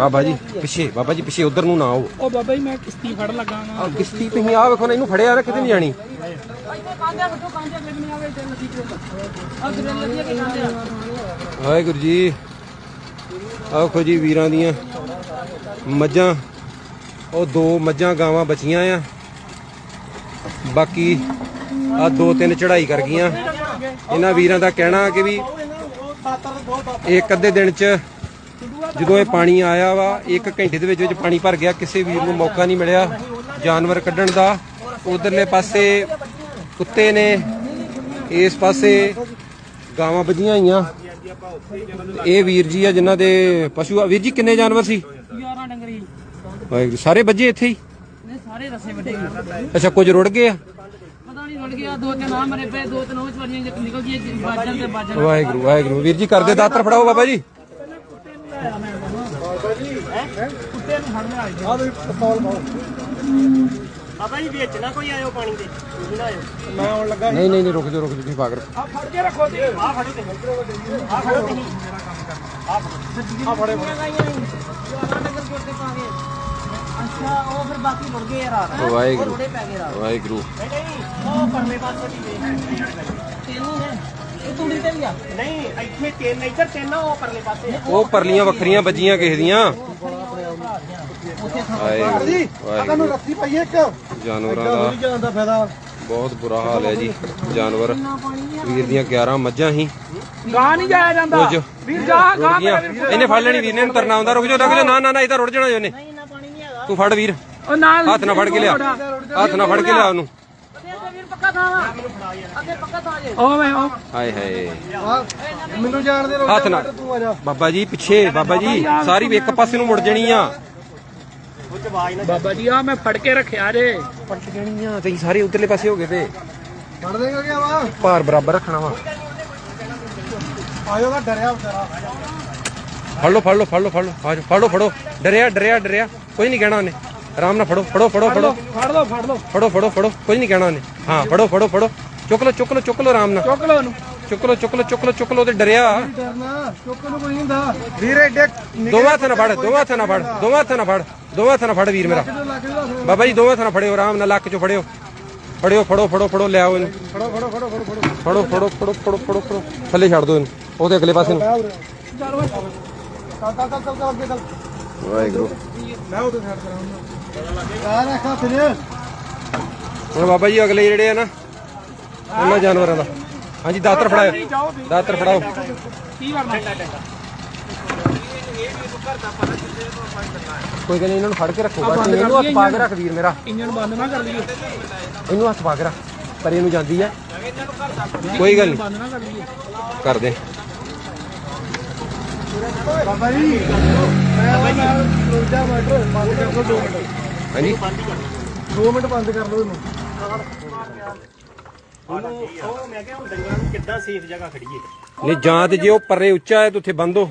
ਬਾਬਾ ਜੀ ਪਿੱਛੇ ਬਾਬਾ ਜੀ ਪਿੱਛੇ ਉਧਰ ਨੂੰ ਨਾ ਆਓ। ਉਹ ਬਾਬਾ ਜੀ ਮੈਂ ਕਿਸ਼ਤੀ ਫੜ ਲੱਗਾ ਆ ਕਿਸ਼ਤੀ ਤੁਸੀਂ ਆ ਵੇਖੋ ਨਾ ਇਹਨੂੰ ਫੜਿਆ ਨਾ ਕਿਤੇ ਨਹੀਂ ਜਾਣੀ। ਵਾਹਿਗੁਰੂ ਜੀ ਆਖੋ ਜੀ ਵੀਰਾਂ ਦੀਆਂ ਮੱਝਾਂ ਉਹ ਦੋ ਮੱਝਾਂ ਗਾਵਾਂ ਬਚੀਆਂ ਆ। ਬਾਕੀ ਆ ਦੋ ਤਿੰਨ ਚੜਾਈ ਕਰ ਗਈਆਂ। ਇਹਨਾਂ ਵੀਰਾਂ ਦਾ ਕਹਿਣਾ ਕਿ ਵੀ ਇੱਕ ਅੱਧੇ ਦਿਨ ਚ ਜਦੋਂ ਇਹ ਪਾਣੀ ਆਇਆ ਵਾ ਇੱਕ ਘੰਟੇ ਦੇ ਵਿੱਚ ਵਿੱਚ ਪਾਣੀ ਭਰ ਗਿਆ ਕਿਸੇ ਵੀਰ ਨੂੰ ਮੌਕਾ ਨਹੀਂ ਮਿਲਿਆ ਜਾਨਵਰ ਕੱਢਣ ਦਾ। ਉਧਰਲੇ ਪਾਸੇ ਕੁੱਤੇ ਨੇ ਇਸ ਪਾਸੇ ਗਾਵਾਂ ਵੱਜੀਆਂ ਹੋਈਆਂ। ਇਹ ਵੀਰ ਜੀ ਆ ਜਿਨ੍ਹਾਂ ਦੇ ਪਸ਼ੂ ਆ। ਵੀਰ ਜੀ ਕਿੰਨੇ ਜਾਨਵਰ ਸੀ? 11 ਡੰਗਰੀ ਵਾਹਿਗੁਰੂ ਸਾਰੇ ਵੱਜੇ ਇੱਥੇ ਹੀ? ਨੇ ਸਾਰੇ ਰਸੇ ਵੱਡੇ ਅੱਛਾ ਕੁਝ ਰੁੜ ਗਏ ਆ? ਪਤਾ ਨਹੀਂ ਰੁੜ ਗਿਆ ਦੋ ਤਿੰਨ ਆ ਮਰੇ ਪਏ ਦੋ ਤਿੰਨ ਉਹ ਚਵਾਰੀਆਂ ਜੇ ਨਿਕਲ ਗਈ ਬਾਜਣ ਤੇ ਬਾਜਣ ਵਾਹਿਗੁਰੂ ਵਾਹਿਗੁਰੂ। ਵੀਰ ਜੀ ਕਰਦੇ ਦਾਤਰ ਫੜਾਓ ਬਾਬਾ ਜੀ। ਲਿਆਇਆ ਮੈਂ ਬਾਬਾ ਜੀ ਹੈ ਕੁੱਤੇ ਨੂੰ ਫੜ ਲਿਆ ਆ ਤੁਸੀਂ ਪਿਸਤੌਲ ਪਾਓ ਬਾਬਾ ਜੀ ਵੇਚਣਾ ਕੋਈ ਆਇਓ ਪਾਣੀ ਦੇ। ਤੁਸੀਂ ਨਾ ਆਇਓ। ਮੈਂ ਆਉਣ ਲੱਗਾ ਨਹੀਂ ਨਹੀਂ ਨਹੀਂ ਰੁਕ ਜਾ ਰੁਕ ਜਾ ਤੁਸੀਂ ਪਾਗਰ ਆ ਫੜ ਕੇ ਰੱਖੋ ਤੇ ਆ ਫੜੋ ਤੇ ਆ ਫੜੋ ਤੇ ਮੇਰਾ ਕੰਮ ਕਰਨਾ ਆ ਫੜੋ। ਆ ਫੜੇ ਯਾਰਾਂ ਨਗਰ ਜੋਤੇ ਪਾਗੇ ਅੱਛਾ ਉਹ ਫਿਰ ਬਾਕੀ ਮੁੜ ਗਏ ਯਾਰ ਵਾਹਿਗੁਰੂ। ਵਾਹਿਗੁਰੂ। ਨਹੀਂ ਨਹੀਂ ਉਹ ਪਰਲੇ ਪਾਸੇ ਦੀ ਵੇਖ। ਤੈਨੂੰ ਹੈ। ਇਹ ਤੂੜੀ ਤੇ ਵੀ ਆ। ਨਹੀਂ ਇੱਥੇ ਤਿੰਨ ਇੱਧਰ ਤਿੰਨ ਆ ਉਹ ਪਰਲੇ ਪਾਸੇ ਉਹ ਪਰਲੀਆਂ ਵੱਖਰੀਆਂ ਵੱਜੀਆਂ ਕਿਸੇ ਦੀਆਂ। ਵਾਹਿਗੁਰੂ। ਵਾਹਿਗੁਰੂ ਰੱਸੀ ਪਈ ਇੱਕ। ਜਾਨਵਰਾਂ ਦਾ ਜਾਣ ਦਾ ਫਾਇਦਾ। ਬਹੁਤ ਬੁਰਾ ਹਾਲ ਹੈ ਜੀ। ਜਾਨਵਰ। ਵੀਰ ਦੀਆਂ 11 ਮੱਝਾਂ ਸੀ। ਗਾਂ ਨਹੀਂ ਜਾਇਆ ਜਾਂਦਾ। ਕੁਝ ਵੀਰ ਜਾ ਗਈਆਂ। ਇਹਨੇ ਫੜ ਲੈਣੀ ਵੀਰ ਨੇ ਇਹਨੂੰ ਤਰਨਾ ਆਉਂਦਾ। ਰੁਕ ਜਾ ਰੁਕ ਜਾ ਨਾ ਨਾ ਨਾ ਇਹਦਾ ਰੁੜ ਜਾਣਾ ਹੈਗਾ। ਤੂੰ ਫੜ ਵੀਰ। ਉਹ ਨਾਲ ਹੱਥ ਨਾਲ ਫੜ ਕੇ ਲਿਆ। ਹੱਥ ਨਾਲ ਫੜ ਕੇ ਲਿਆ ਉਹਨੂੰ। ਵੀਰ ਪੱਕਾ ਥਾਵਾ ਅੱਗੇ ਪੱਕਾ ਥਾ ਜੇ। ਉਹ ਵੇ ਉਹ ਹਾਏ ਹਾਏ। ਮੈਨੂੰ ਜਾਣ ਦੇ ਹੱਥ ਨਾਲ। ਤੂੰ ਆ ਜਾ। ਬਾਬਾ ਜੀ ਪਿੱਛੇ ਬਾਬਾ ਜੀ ਸਾਰੀ ਇੱਕ ਪਾਸੇ ਨੂੰ ਮੁੜ ਜਣੀ ਆ। ਉਹ ਚ ਆਵਾਜ਼ ਨਾ ਬਾਬਾ ਜੀ ਆ ਮੈਂ ਫੜ ਕੇ ਰੱਖਿਆ ਜੇ। ਪਲਟ ਜਣੀ ਆ ਤੇ ਸਾਰੇ ਉਧਰਲੇ ਪਾਸੇ ਹੋ ਗਏ ਤੇ। ਫੜ ਦੇਗਾ ਕਿ ਵਾ ਭਾਰ ਬਰਾਬਰ ਰੱਖਣਾ ਵਾ। ਆਇਓ ਦਾ ਡਰਿਆ ਵਿਚਾਰਾ। ਫੜ ਲਓ ਫੜ ਲਓ ਫੜ ਲਓ ਫੜ ਲਓ। ਆ ਜਾਓ, ਫੜ ਲਓ ਫੜੋ। ਡਰਿਆ ਡਰਿਆ ਡਰਿਆ। ਕੋਈ ਨਹੀਂ ਕਹਿਣਾ ਉਹਨੇ। ਆਰਾਮ ਨਾਲ ਫੜੋ ਫੜੋ ਫੜੋ ਫੜੋ ਫੜ ਲਓ ਫੜ। ਲਓ ਫੜੋ ਫੜੋ ਫੜੋ ਕੁਝ ਨਹੀਂ ਕਹਿਣਾ ਉਹਨੇ। ਹਾਂ ਫੜੋ ਫੜੋ ਫੜੋ ਚੁੱਕ ਲਓ ਚੁੱਕ ਲਓ ਚੁੱਕ ਲਓ ਆਰਾਮ ਨਾਲ ਚੁੱਕ ਲਓ ਉਹਨੂੰ ਚੁੱਕ ਲਓ ਚੁੱਕ ਲਓ ਚੁੱਕ ਲਓ ਚੁੱਕ ਲਓ ਤੇ ਡਰਿਆ ਡਰਨਾ ਚੁੱਕ ਨੂੰ ਕੋਈ ਨਹੀਂ ਹੁੰਦਾ ਵੀਰ ਐਡੇ ਦੋਵਾਂ ਹੱਥਾਂ ਨਾਲ ਫੜ ਦੋਵਾਂ ਹੱਥਾਂ ਨਾਲ ਫੜ ਦੋਵਾਂ ਹੱਥਾਂ ਨਾਲ ਫੜ ਦੋਵਾਂ ਹੱਥਾਂ ਨਾਲ ਫੜ ਵੀਰ ਮੇਰਾ ਬਾਬਾ ਜੀ ਦੋਵਾਂ ਹੱਥਾਂ ਨਾਲ ਫੜਿਓ ਆਰਾਮ ਨਾਲ ਲੱਕ ਚੋਂ ਫੜਿਓ ਫੜਿਓ ਫੜੋ ਫੜੋ ਫੜੋ ਲਿਆਓ ਇਹਨੂੰ ਫੜੋ ਫੜੋ ਫੜੋ ਫੜੋ ਫੜੋ ਫੜੋ ਫੜੋ ਫੜੋ ਫੜੋ ਫੜੋ ਫੜੋ ਥੱਲੇ ਛੱਡ ਦਿਓ ਇਹਨੂੰ ਉਹਦੇ ਅਗਲੇ ਪਾਸੇ ਨੂੰ ਚੱਲ ਚੱਲ ਚੱਲ ਚੱਲ ਚੱਲ ਅੱਗੇ ਚੱਲ ਵਾਹਿਗੁਰੂ ਮੈਂ ਉਹਦੇ ਸਾਈਡ ਕਰਾਉਂਗਾ ਯਾਰ ਰੱਖਾ ਫਿਰ ਹੁਣ ਬਾਬਾ ਜੀ ਅਗਲੇ ਜਿਹੜੇ ਆ ਨਾ ਉਹਨਾਂ ਜਾਨਵਰਾਂ ਦਾ। ਹਾਂਜੀ ਦਾਤਰ ਫੜਾਓ ਦਾਤਰ ਫੜਾਓ। ਕੀ ਕਰਨਾ ਕੋਈ ਗੱਲ ਇਹਨਾਂ ਨੂੰ ਫੜ ਕੇ ਰੱਖੋ। ਬਸ ਇਹਨੂੰ ਹੱਥ ਪਾ ਕੇ ਰੱਖ ਵੀਰ ਮੇਰਾ। ਇੰਜਨ ਬੰਦ ਨਾ ਕਰ ਲਈਏ ਇਹਨੂੰ ਹੱਥ ਪਾ ਕੇ ਰੱਖ। ਪਰ ਇਹਨੂੰ ਜਾਂਦੀ ਹੈ ਕੋਈ ਗੱਲ ਨਹੀਂ। ਕਰ ਦੇ ਬਾਬਾ ਜੀ ਮੈਂ ਮੈਂ ਰੋਜਾ ਮਟਰ ਬੰਦ ਕਰ ਦੋ 2 ਮਿੰਟ ਹਾਂਜੀ। 2 ਮਿੰਟ ਬੰਦ ਕਰ ਲਓ ਇਹਨੂੰ। ਉਹ ਮੈਂ ਕਿਹਾ ਹੁਣ ਡੰਗਰਾਂ ਨੂੰ ਕਿੱਦਾਂ ਸੇਫ ਜਗ੍ਹਾ ਖੜੀਏ? ਨਹੀਂ ਜਾਂ ਤੇ ਜੇ ਉਹ ਪਰਲੇ ਉੱਚਾ ਹੈ ਤੇ ਉੱਥੇ ਬੰਦੋ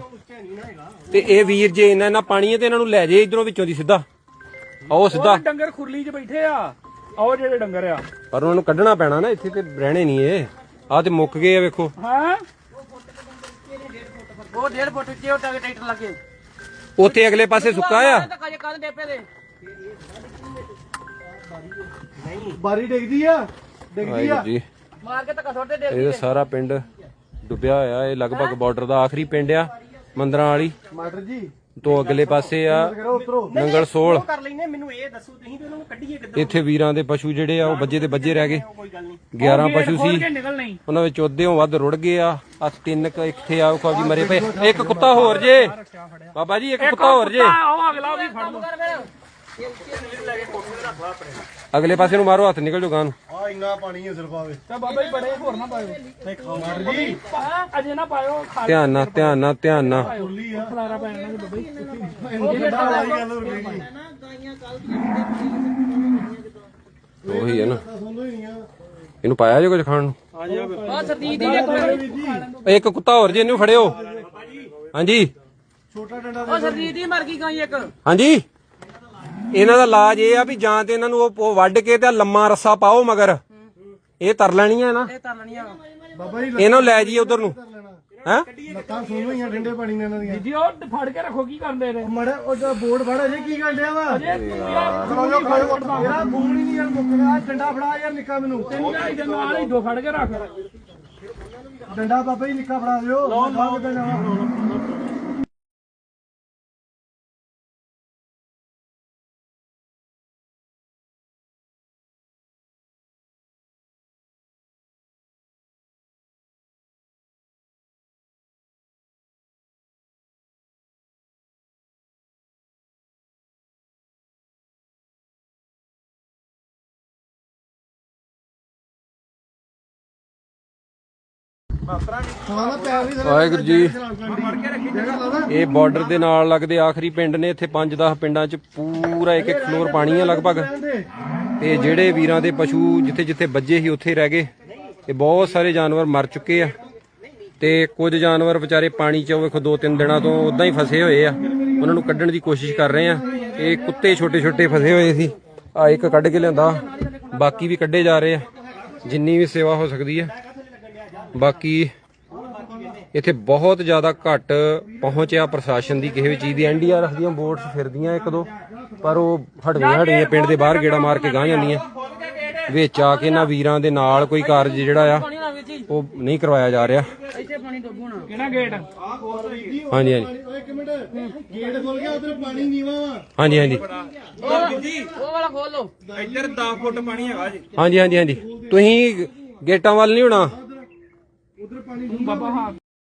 ਤੇ ਇਹ ਵੀਰ ਜੇ ਇਹਨਾਂ ਇਹਨਾਂ ਪਾਣੀ ਹੈ ਤੇ ਇਹਨਾਂ ਨੂੰ ਲੈ ਜੇ ਇਧਰੋਂ ਵਿੱਚੋਂ ਦੀ ਸਿੱਧਾ। ਆਓ ਸਿੱਧਾ। ਡੰਗਰ ਖੁਰਲੀ 'ਚ ਬੈਠੇ ਆ। ਆਓ ਜਿਹੜੇ ਡੰਗਰ ਆ। ਪਰ ਉਹਨਾਂ ਨੂੰ ਕੱਢਣਾ ਪੈਣਾ ਨਾ ਇੱਥੇ ਤੇ ਰਹਿਣੇ ਨਹੀਂ ਇਹ। ਆ ਤੇ ਮੁੱਕ ਗਏ ਆ ਵੇਖੋ। ਹਾਂ? ਉਹ 1.5 ਫੁੱਟ ਉੱਚੇ ਉਹ ਟਰੈਕਟਰ ਲੱਗੇ। ਉੱਥੇ ਅਗਲੇ ਪਾਸੇ ਸੁੱਕਾ ਆ। ਡੇਪੇ ਦੇ। ਬਾਰੀ ਡਿੱਗਦੀ ਆ ਡਿੱਗਦੀ ਆ। ਜੀ। ਮਾਰ ਕੇ ਧੱਕਾ ਛੋਟੇ ਦੇ ਇਹ ਸਾਰਾ ਪਿੰਡ ਡੁੱਬਿਆ ਹੋਇਆ ਇਹ ਲਗਭਗ ਬਾਰਡਰ ਦਾ ਆਖਰੀ ਪਿੰਡ ਆ ਮੰਦਰਾਂ ਵਾਲੀ। ਮਟਰ ਜੀ। ਤੋਂ ਅਗਲੇ ਪਾਸੇ ਆ ਨੰਗਲ ਸੋਲ। ਉਹ ਕਰ ਲੈਨੇ ਮੈਨੂੰ ਇਹ ਦੱਸੋ ਤੁਸੀਂ ਵੀ ਉਹਨਾਂ ਨੂੰ ਕੱਢੀਏ ਕਿੱਦਾਂ ਇੱਥੇ ਵੀਰਾਂ ਦੇ ਪਸ਼ੂ ਜਿਹੜੇ ਆ ਉਹ ਬੱਜੇ ਤੇ ਬੱਜੇ ਰਹਿ ਗਏ। ਕੋਈ ਗੱਲ ਨਹੀਂ। 11 ਪਸ਼ੂ ਸੀ। ਉਹਨਾਂ ਵਿੱਚ ਉਹਦੇੋਂ ਵੱਧ ਰੁੜ ਗਏ ਆ ਆ ਤਿੰਨ ਕੁ ਇੱਥੇ ਆ ਜੀ ਮਰੇ ਪਏ। ਇੱਕ ਕੁੱਤਾ ਹੋਰ ਜੇ। ਬਾਬਾ ਜੀ ਇੱਕ ਕੁੱਤਾ ਹੋਰ ਜੇ। ਉਹ ਅਗਲਾ ਵੀ ਫੜ ਲਓ। ਅਗਲੇ ਪਾਸੇ ਨੂੰ ਮਾਰੋ ਹੱਥ ਨਿਕਲ ਜਾਓ ਗਾਂ ਨੂੰ। ਆ ਇੰਨਾ ਪਾਣੀ ਹੈ ਸਿਰਫ ਆਵੇ। ਤਾਂ ਬਾਬਾ ਜੀ ਬੜੇ ਹੋਰ ਨਾ ਪਾਇਓ। ਮਟਰ ਜੀ। ਅਜੇ ਨਾ ਪਾਇਓ ਖਾ ਧਿਆਨ ਨਾਲ ਧਿਆਨ ਨਾਲ ਧਿਆਨ ਨਾਲ। ਖੁੱਲੀ ਆ। ਖਲਾਰਾ ਪੈਣਾ ਕਿ ਬਾਬਾ ਜੀ। ਗੱਡਾ ਵਾਲੀ ਗੱਲ ਹੋ ਗਈ ਜੀ ਉਹੀ ਹੈ ਨਾ। ਲੋ ਹੀ ਨਹੀਂ ਆ ਇਹਨੂੰ ਪਾਇਆ ਜੇ ਕੁਝ ਖਾਣ ਨੂੰ? ਆ ਸਰਦੀਪ ਦੀ ਇੱਕ ਇੱਕ ਕੁੱਤਾ ਹੋਰ ਜੇ ਇਹਨੂੰ ਫੜਿਓ। ਹਾਂਜੀ। ਛੋਟਾ ਡੰਡਾ ਉਹ ਸਰਦੀਪ ਦੀ ਮਰ ਗਈ ਗਾਂ ਇੱਕ। ਹਾਂਜੀ। ਇਹਨਾਂ ਦਾ ਇਲਾਜ ਇਹ ਆ ਵੀ ਜਾਂ ਤੇ ਇਹਨਾਂ ਨੂੰ ਉਹ ਉਹ ਵੱਢ ਕੇ ਤੇ ਲੰਮਾ ਰੱਸਾ ਪਾਓ ਮਗਰ। ਇਹ ਤਰ ਲੈਣੀਆਂ ਨਾ। ਇਹ ਤਰ ਲੈਣੀਆਂ ਬਾਬਾ ਜੀ ਇਹਨਾਂ ਨੂੰ ਲੈ ਜਾਈਏ ਉਧਰ ਨੂੰ। ਹੈ ਲੱਤਾਂ ਸੋਨੂੰ ਹੀ? ਆ ਠੰਡੇ ਪਾਣੀ ਨਾਲ ਇਹਨਾਂ ਦੀਆਂ। ਜੀ ਉਹ ਫੜ ਕੇ ਰੱਖੋ ਕੀ ਕਰਦੇ ਨੇ? ਮੜੇ ਉਹ ਜੋ ਬੋਰਡ ਫੜ ਜੇ ਕੀ ਕਰਦੇ ਵਾ? ਅਜੇ ਤੂੰ ਯਾਰ ਖਲੋ ਜਾ ਖਲੋ ਜਾ। ਮੇਰਾ ਫੋਨ ਹੀ ਨਹੀਂ ਯਾਰ ਮੁੱਕ ਗਿਆ ਡੰਡਾ ਫੜਾ ਯਾਰ ਨਿੱਕਾ ਮੈਨੂੰ। ਤੈਨੂੰ ਜਾਈ ਦੇ ਨਾਲ ਹੀ ਦੋ ਫੜ ਕੇ ਰੱਖ। ਡੰਡਾ ਬਾਬਾ ਜੀ ਨਿੱਕਾ ਫੜਾ ਦਿਓ। ਲਓ ਲਓ ਵਾਹਿਗੁਰੂ ਜੀ। ਇਹ ਬਾਰਡਰ ਦੇ ਨਾਲ ਲੱਗਦੇ ਆਖਰੀ ਪਿੰਡ ਨੇ, ਇੱਥੇ 5-10 ਪਿੰਡਾਂ 'ਚ ਪੂਰਾ ਇੱਕ ਇੱਕ ਫਲੋਰ ਪਾਣੀ ਆ ਲਗਭਗ। ਤੇ ਜਿਹੜੇ ਵੀਰਾਂ ਦੇ ਪਸ਼ੂ ਜਿੱਥੇ ਜਿੱਥੇ ਵੱਜੇ ਸੀ, ਉੱਥੇ ਰਹਿ ਗਏ। ਤੇ ਬਹੁਤ ਸਾਰੇ ਜਾਨਵਰ ਮਰ ਚੁੱਕੇ ਆ। ਤੇ ਕੁਝ ਜਾਨਵਰ ਵਿਚਾਰੇ ਪਾਣੀ 'ਚ ਵੇਖੋ, ਦੋ ਤਿੰਨ ਦਿਨਾਂ ਤੋਂ ਉਦਾਂ ਹੀ ਫਸੇ ਹੋਏ ਆ। ਉਹਨਾਂ ਨੂੰ ਕੱਢਣ ਦੀ ਕੋਸ਼ਿਸ਼ ਕਰ ਰਹੇ ਆ। ਇਹ ਕੁੱਤੇ ਛੋਟੇ ਛੋਟੇ ਫਸੇ ਹੋਏ ਸੀ। ਆ ਇੱਕ ਕੱਢ ਕੇ ਲਿਆਂਦਾ। ਬਾਕੀ ਵੀ ਕੱਢੇ ਜਾ ਰਹੇ ਆ। ਜਿੰਨੀ ਵੀ ਸੇਵਾ ਹੋ ਸਕਦੀ ਹੈ ਬਾਕੀ ਇੱਥੇ ਬਹੁਤ ਜ਼ਿਆਦਾ ਘੱਟ ਪਹੁੰਚਿਆ ਪ੍ਰਸ਼ਾਸਨ ਦੀ ਕਿਸੇ ਵੀ ਚੀਜ਼ ਦੀ। ਐਨਡੀਆਰਐਫ ਦੀਆਂ ਬੋਟਸ ਫਿਰਦੀਆਂ ਇੱਕ ਦੋ ਪਰ ਉਹ ਹਟਵੀਆਂ ਹਟਵੀਆਂ ਪਿੰਡ ਦੇ ਬਾਹਰ ਗੇੜਾ ਮਾਰ ਕੇ ਗਾਂ ਜਾਂਦੀਆਂ। ਵਿੱਚ ਆ ਕੇ ਇਹਨਾਂ ਵੀਰਾਂ ਦੇ ਨਾਲ ਕੋਈ ਕਾਰਜ ਜਿਹੜਾ ਆ ਉਹ ਨਹੀਂ ਕਰਵਾਇਆ ਜਾ ਰਿਹਾ। ਕਿਹੜਾ ਗੇਟ? ਹਾਂਜੀ ਹਾਂਜੀ। ਇੱਕ ਮਿੰਟ ਗੇਟ ਖੋਲ ਗਿਆ ਉਧਰ ਪਾਣੀ ਨੀਵਾ ਵਾ ਹਾਂਜੀ ਹਾਂਜੀ ਉਹ ਵਾਲਾ ਖੋਲ ਲੋ ਹਾਂਜੀ ਹਾਂਜੀ ਹਾਂਜੀ। ਤੁਸੀਂ ਗੇਟਾਂ ਵੱਲ ਨਹੀਂ ਹੋਣਾ? ਬਾਬਾ ਹਾਂ।